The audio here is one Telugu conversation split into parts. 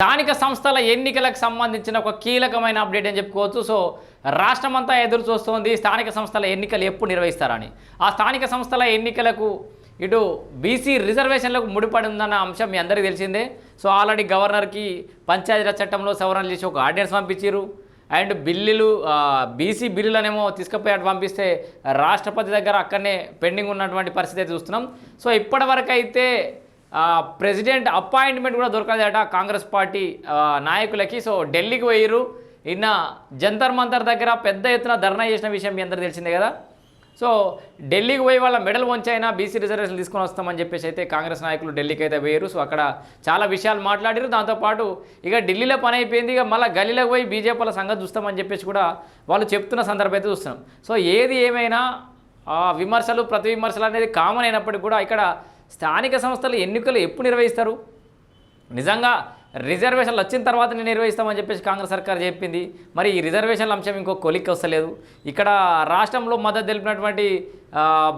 స్థానిక సంస్థల ఎన్నికలకు సంబంధించిన ఒక కీలకమైన అప్డేట్ అని చెప్పుకోవచ్చు. సో రాష్ట్రమంతా ఎదురు చూస్తోంది స్థానిక సంస్థల ఎన్నికలు ఎప్పుడు నిర్వహిస్తారని. ఆ స్థానిక సంస్థల ఎన్నికలకు ఇటు బీసీ రిజర్వేషన్లకు ముడిపడి ఉందన్న అంశం మీ అందరికీ తెలిసిందే. సో ఆల్రెడీ గవర్నర్కి పంచాయతీరాజ్ చట్టంలో సవరణలు చేసి ఒక ఆర్డినెన్స్ పంపించారు అండ్ బిల్లులు బీసీ బిల్లులనేమో తీసుకుపోయి అటు పంపిస్తే రాష్ట్రపతి దగ్గర అక్కడనే పెండింగ్ ఉన్నటువంటి పరిస్థితి అయితే చూస్తున్నాం. సో ఇప్పటివరకు అయితే ప్రెసిడెంట్ అపాయింట్మెంట్ కూడా దొరకదట కాంగ్రెస్ పార్టీ నాయకులకి. సో ఢిల్లీకి పోయిరు ఇన్న జంతర్ మంతర్ దగ్గర పెద్ద ఎత్తున ధర్నా చేసిన విషయం మీ అందరూ తెలిసిందే కదా. సో ఢిల్లీకి పోయి వాళ్ళ మెడల్ వంచైనా బీసీ రిజర్వేషన్ తీసుకొని వస్తామని చెప్పేసి అయితే కాంగ్రెస్ నాయకులు ఢిల్లీకి అయితే పోయారు సో అక్కడ చాలా విషయాలు మాట్లాడారు దాంతోపాటు ఇక ఢిల్లీలో పని అయిపోయింది. ఇక మళ్ళీ గల్లీలోకి పోయి బీజేపీ వాళ్ళ సంగతి చూస్తామని చెప్పేసి కూడా వాళ్ళు చెప్తున్న సందర్భం అయితే చూస్తున్నాం. సో ఏది ఏమైనా విమర్శలు ప్రతి విమర్శలు అనేది కామన్ అయినప్పటికీ కూడా ఇక్కడ స్థానిక సంస్థలు ఎన్నికలు ఎప్పుడు నిర్వహిస్తారు? నిజంగా రిజర్వేషన్లు వచ్చిన తర్వాత నేను నిర్వహిస్తామని చెప్పేసి కాంగ్రెస్ సర్కార్ చెప్పింది. మరి ఈ రిజర్వేషన్ల అంశం ఇంకో కొలిక్కి వస్తలేదు. ఇక్కడ రాష్ట్రంలో మద్దతు తెలిపినటువంటి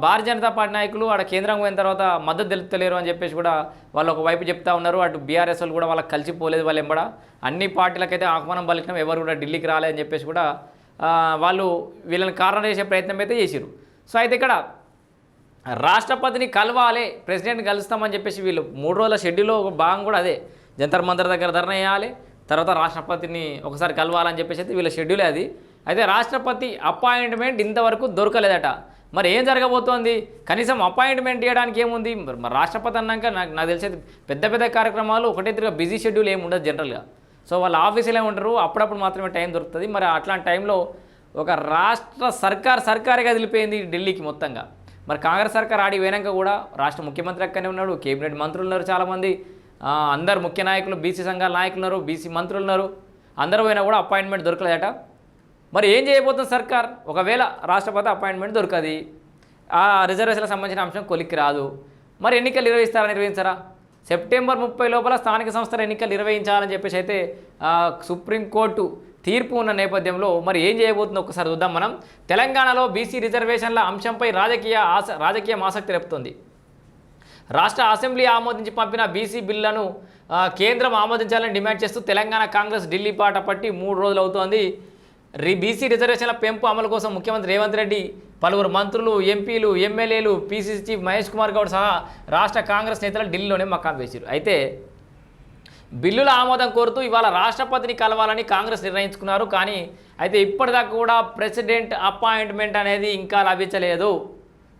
భారతీయ జనతా పార్టీ నాయకులు ఆడ కేంద్రం పోయిన తర్వాత మద్దతు తెలుపుతలేరు అని చెప్పేసి కూడా వాళ్ళు ఒకవైపు చెప్తా ఉన్నారు. అటు బీఆర్ఎస్ వాళ్ళు కూడా వాళ్ళకి కలిసిపోలేదు వాళ్ళు ఎంబడ. అన్ని పార్టీలకైతే ఆహ్వానం పలికినాం. ఎవరు కూడా ఢిల్లీకి రాలేదని చెప్పేసి కూడా వాళ్ళు వీళ్ళని కారణం చేసే ప్రయత్నం అయితే చేసిరు సో అయితే ఇక్కడ రాష్ట్రపతిని కలవాలి ప్రెసిడెంట్ కలుస్తామని చెప్పేసి వీళ్ళు మూడు రోజుల షెడ్యూల్లో ఒక భాగం కూడా అదే. జంతర్ మంతర్ దగ్గర ధర్నా వేయాలి తర్వాత రాష్ట్రపతిని ఒకసారి కలవాలని చెప్పేసి అయితే వీళ్ళ షెడ్యూలే అది. అయితే రాష్ట్రపతి అపాయింట్మెంట్ ఇంతవరకు దొరకలేదట. మరి ఏం జరగబోతోంది? కనీసం అపాయింట్మెంట్ ఇవ్వడానికి ఏముంది? మరి రాష్ట్రపతి అన్నాక నాకు నాకు తెలిసేది పెద్ద పెద్ద కార్యక్రమాలు ఒకటే తిరిగి బిజీ షెడ్యూల్ ఏమి ఉండదు జనరల్గా. సో వాళ్ళ ఆఫీసులో ఉంటారు అప్పుడప్పుడు మాత్రమే టైం దొరుకుతుంది. మరి అట్లాంటి టైంలో ఒక రాష్ట్ర సర్కార్ సర్కారే కదిలిపోయింది ఢిల్లీకి మొత్తంగా. మరి కాంగ్రెస్ సర్కార్ ఆడి పోయినాక కూడా రాష్ట్ర ముఖ్యమంత్రి అక్కనే ఉన్నాడు కేబినెట్ మంత్రులు ఉన్నారు చాలామంది. అందరు ముఖ్య నాయకులు బీసీ సంఘాల నాయకులు ఉన్నారు బీసీ మంత్రులు ఉన్నారు. అందరూ పోయినా కూడా అపాయింట్మెంట్ దొరకలేదట. మరి ఏం చేయబోతుంది సర్కార్? ఒకవేళ రాష్ట్రపతి అపాయింట్మెంట్ దొరకది ఆ రిజర్వేషన్లకు సంబంధించిన అంశం కొలిక్కి రాదు. మరి ఎన్నికలు నిర్వహిస్తారా నిర్వహించరా? సెప్టెంబర్ ముప్పై లోపల స్థానిక సంస్థల ఎన్నికలు నిర్వహించాలని చెప్పేసి అయితే సుప్రీంకోర్టు తీర్పు ఉన్న నేపథ్యంలో మరి ఏం చేయబోతుందో ఒకసారి చూద్దాం మనం. తెలంగాణలో బీసీ రిజర్వేషన్ల అంశంపై రాజకీయ ఆస రాజకీయం ఆసక్తి రేపుతోంది. రాష్ట్ర అసెంబ్లీ ఆమోదించి పంపిన బీసీ బిల్లులను కేంద్రం ఆమోదించాలని డిమాండ్ చేస్తూ తెలంగాణ కాంగ్రెస్ ఢిల్లీ పాట పట్టి మూడు రోజులు అవుతోంది. రి బీసీ రిజర్వేషన్ల పెంపు అమలు కోసం ముఖ్యమంత్రి రేవంత్ రెడ్డి పలువురు మంత్రులు ఎంపీలు ఎమ్మెల్యేలు పీసీసీ చీఫ్ మహేష్ కుమార్ గౌడ్ సహా రాష్ట్ర కాంగ్రెస్ నేతలు ఢిల్లీలోనే మకాం వేశారు అయితే బిల్లుల ఆమోదం కోరుతూ ఇవాళ రాష్ట్రపతిని కలవాలని కాంగ్రెస్ నిర్ణయించుకున్నారు. కానీ అయితే ఇప్పటిదాకా కూడా ప్రెసిడెంట్ అపాయింట్మెంట్ అనేది ఇంకా లభించలేదు.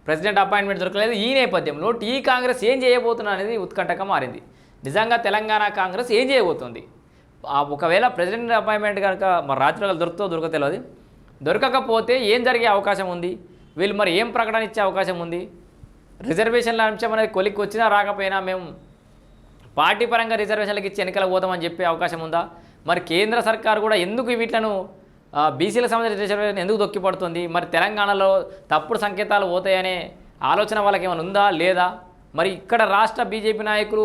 ప్రెసిడెంట్ అపాయింట్మెంట్ దొరకలేదు. ఈ నేపథ్యంలో టీ కాంగ్రెస్ ఏం చేయబోతున్నా అనేది ఉత్కంఠగా మారింది. నిజంగా తెలంగాణ కాంగ్రెస్ ఏం చేయబోతుంది? ఒకవేళ ప్రెసిడెంట్ అపాయింట్మెంట్ కనుక మరి రాత్రి దొరుకుతో దొరక తెలియదు. దొరకకపోతే ఏం జరిగే అవకాశం ఉంది? వీళ్ళు మరి ఏం ప్రకటన ఇచ్చే అవకాశం ఉంది? రిజర్వేషన్ల అంశం అనేది కొలిక్కి వచ్చినా రాకపోయినా మేము పార్టీ పరంగా రిజర్వేషన్లకు ఇచ్చి ఎన్నికలకు పోదామని చెప్పే అవకాశం ఉందా? మరి కేంద్ర సర్కారు కూడా ఎందుకు వీటిలను బీసీలకు సంబంధించిన రిజర్వేషన్ ఎందుకు దొక్కిపడుతుంది మరి తెలంగాణలో తప్పుడు సంకేతాలు పోతాయనే ఆలోచన వాళ్ళకి ఏమైనా ఉందా లేదా? మరి ఇక్కడ రాష్ట్ర బీజేపీ నాయకులు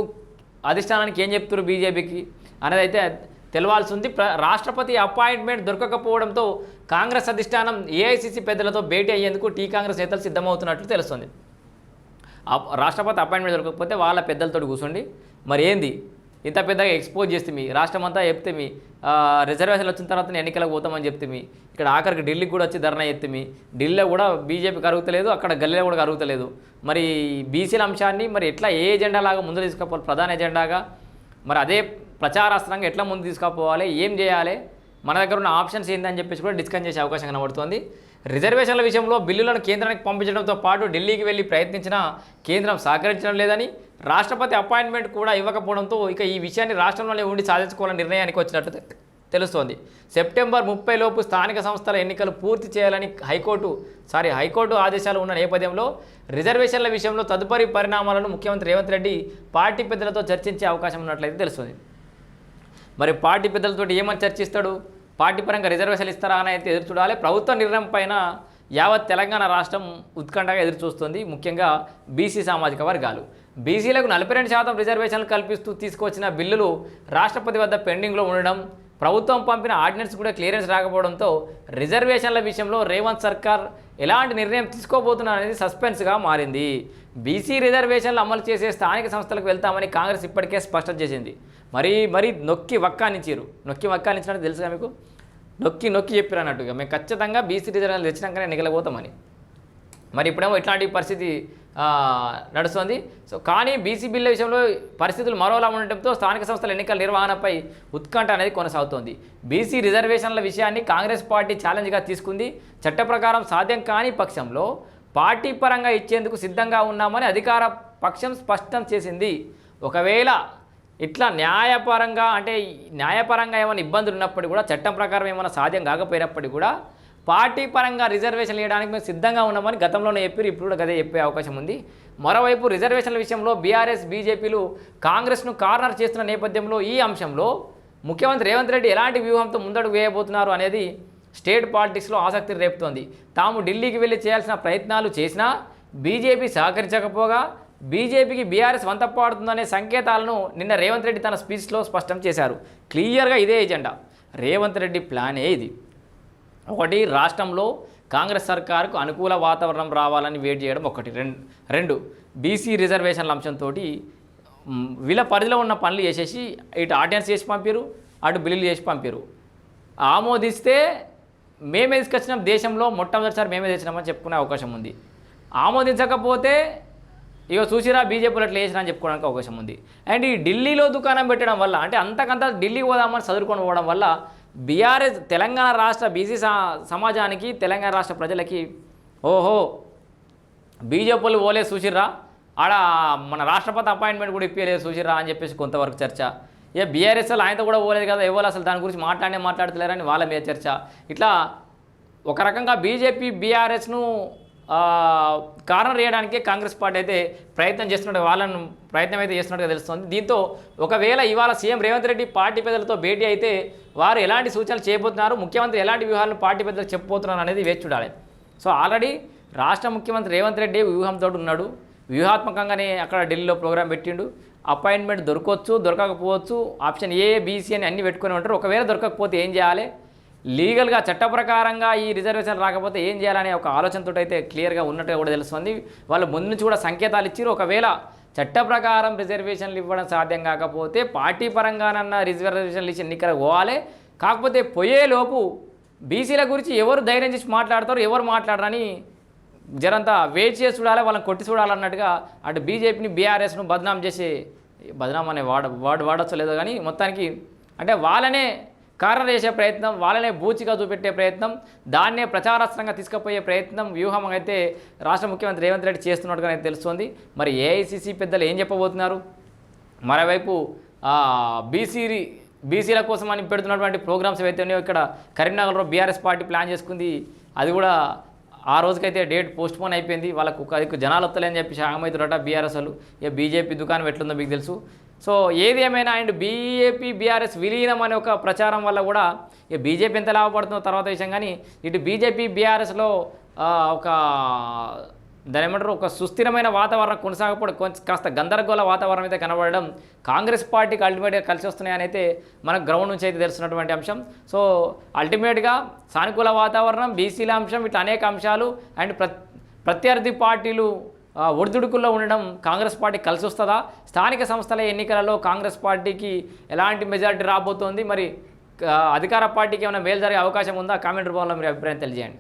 అధిష్టానానికి ఏం చెప్తారు బీజేపీకి? అనేది అయితే తెలవాల్సి ఉంది రాష్ట్రపతి అపాయింట్మెంట్ దొరకకపోవడంతో కాంగ్రెస్ అధిష్టానం ఏఐసీసీ పెద్దలతో భేటీ అయ్యేందుకు టీ కాంగ్రెస్ నేతలు సిద్ధమవుతున్నట్లు తెలుస్తుంది. అప్- రాష్ట్రపతి అపాయింట్మెంట్ దొరకకపోతే వాళ్ళ పెద్దలతో కూర్చోండి మరి ఏంది? ఇంత పెద్దగా ఎక్స్పోజ్ చేస్తే మీ రాష్ట్రం అంతా చెప్తే మీ రిజర్వేషన్లు వచ్చిన తర్వాత ఎన్నికలకు పోతామని చెప్తే మీ ఇక్కడ ఆఖరికి ఢిల్లీకి కూడా వచ్చి ధర్నా ఎత్తే మీ ఢిల్లీలో కూడా బీజేపీ కరుగుతలేదు అక్కడ గల్లీలో కూడా కరుగుతలేదు మరి బీసీల అంశాన్ని మరి ఎట్లా ఏ ఎజెండా లాగా ముందు తీసుకుపోవాలి? ప్రధాన ఎజెండాగా మరి అదే ప్రచారాస్త్రంగా ఎట్లా ముందు తీసుకుపోవాలి? ఏం చేయాలి? మన దగ్గర ఉన్న ఆప్షన్స్ ఏందని చెప్పేసి కూడా డిస్కస్ చేసే అవకాశం కనబడుతోంది. రిజర్వేషన్ల విషయంలో బిల్లులను కేంద్రానికి పంపించడంతో పాటు ఢిల్లీకి వెళ్ళి ప్రయత్నించినా కేంద్రం సహకరించడం లేదని రాష్ట్రపతి అపాయింట్మెంట్ కూడా ఇవ్వకపోవడంతో ఇక ఈ విషయాన్ని రాష్ట్రంలోనే ఉండి సాధించుకోవాలని నిర్ణయానికి వచ్చినట్టు తెలుస్తోంది. సెప్టెంబర్ ముప్పై లోపు స్థానిక సంస్థల ఎన్నికలు పూర్తి చేయాలని హైకోర్టు సారీ హైకోర్టు ఆదేశాలు ఉన్న నేపథ్యంలో రిజర్వేషన్ల విషయంలో తదుపరి పరిణామాలను ముఖ్యమంత్రి రేవంత్ రెడ్డి పార్టీ పెద్దలతో చర్చించే అవకాశం ఉన్నట్లయితే తెలుస్తుంది. మరి పార్టీ పెద్దలతో ఏమని చర్చిస్తాడు? పార్టీపరంగా రిజర్వేషన్లు ఇస్తారా అని అయితే ఎదురు చూడాలి. ప్రభుత్వ నిర్ణయం పైన యావత్ తెలంగాణ రాష్ట్రం ఉత్కంఠగా ఎదురు చూస్తుంది. ముఖ్యంగా బీసీ సామాజిక వర్గాలు. బీసీలకు నలభై రెండు శాతం రిజర్వేషన్లు కల్పిస్తూ తీసుకొచ్చిన బిల్లులు రాష్ట్రపతి వద్ద పెండింగ్లో ఉండడం ప్రభుత్వం పంపిన ఆర్డినెన్స్ కూడా క్లియరెన్స్ రాకపోవడంతో రిజర్వేషన్ల విషయంలో రేవంత్ సర్కార్ ఎలాంటి నిర్ణయం తీసుకోబోతున్నారు అనేది సస్పెన్స్గా మారింది. బీసీ రిజర్వేషన్లు అమలు చేసే స్థానిక సంస్థలకు వెళ్తామని కాంగ్రెస్ ఇప్పటికే స్పష్టం చేసింది. మరి మరి నొక్కి వక్కానిచ్చారు నొక్కి వక్కానిచ్చినట్టు తెలుసుగా మీకు? నొక్కి నొక్కి చెప్పారు అన్నట్టుగా. మేము ఖచ్చితంగా బీసీ రిజర్వేషన్లు తెచ్చినాకనే నిగలబోతామని. మరి ఇప్పుడేమో ఇట్లాంటి పరిస్థితి నడుస్తుంది. సో కానీ బీసీ బిల్లు విషయంలో పరిస్థితులు మరోలా ఉండటంతో స్థానిక సంస్థల ఎన్నికల నిర్వహణపై ఉత్కంఠ అనేది కొనసాగుతోంది. బీసీ రిజర్వేషన్ల విషయాన్ని కాంగ్రెస్ పార్టీ ఛాలెంజ్గా తీసుకుంది. చట్ట సాధ్యం కాని పక్షంలో పార్టీ పరంగా ఇచ్చేందుకు సిద్ధంగా ఉన్నామని అధికార పక్షం స్పష్టం చేసింది. ఒకవేళ ఇట్లా న్యాయపరంగా అంటే న్యాయపరంగా ఏమైనా ఇబ్బందులు ఉన్నప్పటికీ కూడా చట్టం ప్రకారం ఏమైనా సాధ్యం కాకపోయినప్పటికీ కూడా పార్టీ పరంగా రిజర్వేషన్లు ఇవ్వడానికి మేము సిద్ధంగా ఉన్నామని గతంలోనే చెప్పారు. ఇప్పుడు కూడా గదే చెప్పే అవకాశం ఉంది. మరోవైపు రిజర్వేషన్ల విషయంలో బీఆర్ఎస్ బీజేపీలు కాంగ్రెస్ను కార్నర్ చేస్తున్న నేపథ్యంలో ఈ అంశంలో ముఖ్యమంత్రి రేవంత్ రెడ్డి ఎలాంటి వ్యూహంతో ముందడుగు వేయబోతున్నారు అనేది స్టేట్ పాలిటిక్స్లో ఆసక్తి రేపుతోంది. తాము ఢిల్లీకి వెళ్ళి చేయాల్సిన ప్రయత్నాలు చేసినా బీజేపీ సహకరించకపోగా బీజేపీకి బీఆర్ఎస్ వంతపాడుతుందనే సంకేతాలను నిన్న రేవంత్ రెడ్డి తన స్పీచ్లో స్పష్టం చేశారు. క్లియర్గా ఇదే ఎజెండా. రేవంత్ రెడ్డి ప్లానే ఇది. ఒకటి రాష్ట్రంలో కాంగ్రెస్ సర్కారుకు అనుకూల వాతావరణం రావాలని వెయిట్ చేయడం ఒకటి. రెండు రెండు బీసీ రిజర్వేషన్ల అంశంతో వీళ్ళ పరిధిలో ఉన్న పనులు చేసేసి ఇటు ఆర్డినెన్స్ చేసి పంపారు అటు బిల్లులు చేసి పంపారు. ఆమోదిస్తే మేమే తీసుకొచ్చినాం దేశంలో మొట్టమొదటిసారి మేమే తెచ్చినామని చెప్పుకునే అవకాశం ఉంది. ఆమోదించకపోతే ఇక చూసిరా బీజేపీలో అట్లా వేసినా అని చెప్పుకోవడానికి అవకాశం ఉంది. అండ్ ఈ ఢిల్లీలో దుకాణం పెట్టడం వల్ల అంటే అంతకంత ఢిల్లీకి పోదామని చదువుకొని పోవడం వల్ల బీఆర్ఎస్ తెలంగాణ రాష్ట్ర బీసీ సమాజానికి తెలంగాణ రాష్ట్ర ప్రజలకి ఓహో బీజేపీలు పోలే చూసిర్రా ఆడ మన రాష్ట్రపతి అపాయింట్మెంట్ కూడా ఇప్పలేదు చూసిర్రా అని చెప్పేసి కొంతవరకు చర్చ. ఏ బీఆర్ఎస్ వాళ్ళు ఆయనతో కూడా పోలేదు కదా ఎవరు అసలు దాని గురించి మాట్లాడే మాట్లాడతలేరని వాళ్ళ మీద చర్చ. ఇట్లా ఒక రకంగా బీజేపీ బీఆర్ఎస్ను కార్నర్ వేయడానికే కాంగ్రెస్ పార్టీ అయితే ప్రయత్నం చేస్తున్నట్టు వాళ్ళను ప్రయత్నం అయితే చేస్తున్నట్టుగా తెలుస్తుంది. దీంతో ఒకవేళ ఇవాళ సీఎం రేవంత్ రెడ్డి పార్టీ పెద్దలతో భేటీ అయితే వారు ఎలాంటి సూచనలు చేయబోతున్నారు ముఖ్యమంత్రి ఎలాంటి వ్యూహాలను పార్టీ పెద్దలకు చెప్పబోతున్నారు అనేది వేచి చూడాలి. సో ఆల్రెడీ రాష్ట్ర ముఖ్యమంత్రి రేవంత్ రెడ్డి వ్యూహంతో ఉన్నాడు. వ్యూహాత్మకంగానే అక్కడ ఢిల్లీలో ప్రోగ్రాం పెట్టిండు. అపాయింట్మెంట్ దొరకవచ్చు దొరకకపోవచ్చు ఆప్షన్ ఏ బీసీ అని అన్ని పెట్టుకొని ఉంటారు. ఒకవేళ దొరకకపోతే ఏం చేయాలి? లీగల్గా చట్టప్రకారంగా ఈ రిజర్వేషన్ రాకపోతే ఏం చేయాలనే ఒక ఆలోచనతో అయితే క్లియర్గా ఉన్నట్టుగా కూడా తెలుస్తుంది. వాళ్ళు ముందు నుంచి కూడా సంకేతాలు ఇచ్చారు ఒకవేళ చట్ట ప్రకారం రిజర్వేషన్లు ఇవ్వడం సాధ్యం కాకపోతే పార్టీ పరంగానన్నా రిజర్వేషన్లు ఇచ్చి ఎన్నికలకు పోవాలి. కాకపోతే పోయేలోపు బీసీల గురించి ఎవరు ధైర్యం చేసి మాట్లాడతారు? ఎవరు మాట్లాడరని జరంతా వెయిట్ చేసి చూడాలి వాళ్ళని కొట్టి చూడాలన్నట్టుగా అటు బీజేపీని బీఆర్ఎస్ను బదనాం చేసి బదనాం అనే వాడ వాడు వాడచ్చో లేదో కానీ మొత్తానికి అంటే వాళ్ళనే కారణం చేసే ప్రయత్నం వాళ్ళనే బూచిగా చూపెట్టే ప్రయత్నం దాన్నే ప్రచారాస్త్రంగా తీసుకుపోయే ప్రయత్నం వ్యూహం అయితే రాష్ట్ర ముఖ్యమంత్రి రేవంత్ రెడ్డి చేస్తున్నట్టుగా అయితే తెలుస్తోంది. మరి ఏఐసిసి పెద్దలు ఏం చెప్పబోతున్నారు? మరోవైపు బీసీ బీసీల కోసం అని పెడుతున్నటువంటి ప్రోగ్రామ్స్ ఏవైతే ఉన్నాయో ఇక్కడ కరీంనగర్లో బీఆర్ఎస్ పార్టీ ప్లాన్ చేసుకుంది. అది కూడా ఆ రోజుకైతే డేట్ పోస్ట్ పోన్ అయిపోయింది. వాళ్ళకు అది జనాలు వస్తలేని చెప్పి ఆగమవుతున్నట బీఆర్ఎస్ వాళ్ళు. ఇక బీజేపీ దుకాణం ఎట్లుందో మీకు తెలుసు. సో ఏది ఏమైనా అండ్ బీఏపీ బీఆర్ఎస్ విలీనం అనే ఒక ప్రచారం వల్ల కూడా ఇక బీజేపీ ఎంత లాభపడుతుందో తర్వాత విషయం కానీ ఇటు బీజేపీ బీఆర్ఎస్లో ఒక దాని ఏమంటారు ఒక సుస్థిరమైన వాతావరణం కొనసాగకపోవడం కొంచెం కాస్త గందరగోళ వాతావరణం అయితే కనబడడం కాంగ్రెస్ పార్టీకి అల్టిమేట్గా కలిసి వస్తున్నాయని అయితే మనకు గ్రౌండ్ నుంచి అయితే తెలుస్తున్నటువంటి అంశం. సో అల్టిమేట్గా సానుకూల వాతావరణం బీసీల అంశం ఇట్లా అనేక అంశాలు అండ్ ప్రత్యర్థి పార్టీలు ఒడిదుడుకుల్లో ఉండడం కాంగ్రెస్ పార్టీ కలిసి వస్తుందా? స్థానిక సంస్థల ఎన్నికలలో కాంగ్రెస్ పార్టీకి ఎలాంటి మెజారిటీ రాబోతోంది? మరి అధికార పార్టీకి ఏమైనా మేలు జరిగే అవకాశం ఉందా? కామెంట్ రూపంలో మీరు అభిప్రాయం తెలియజేయండి.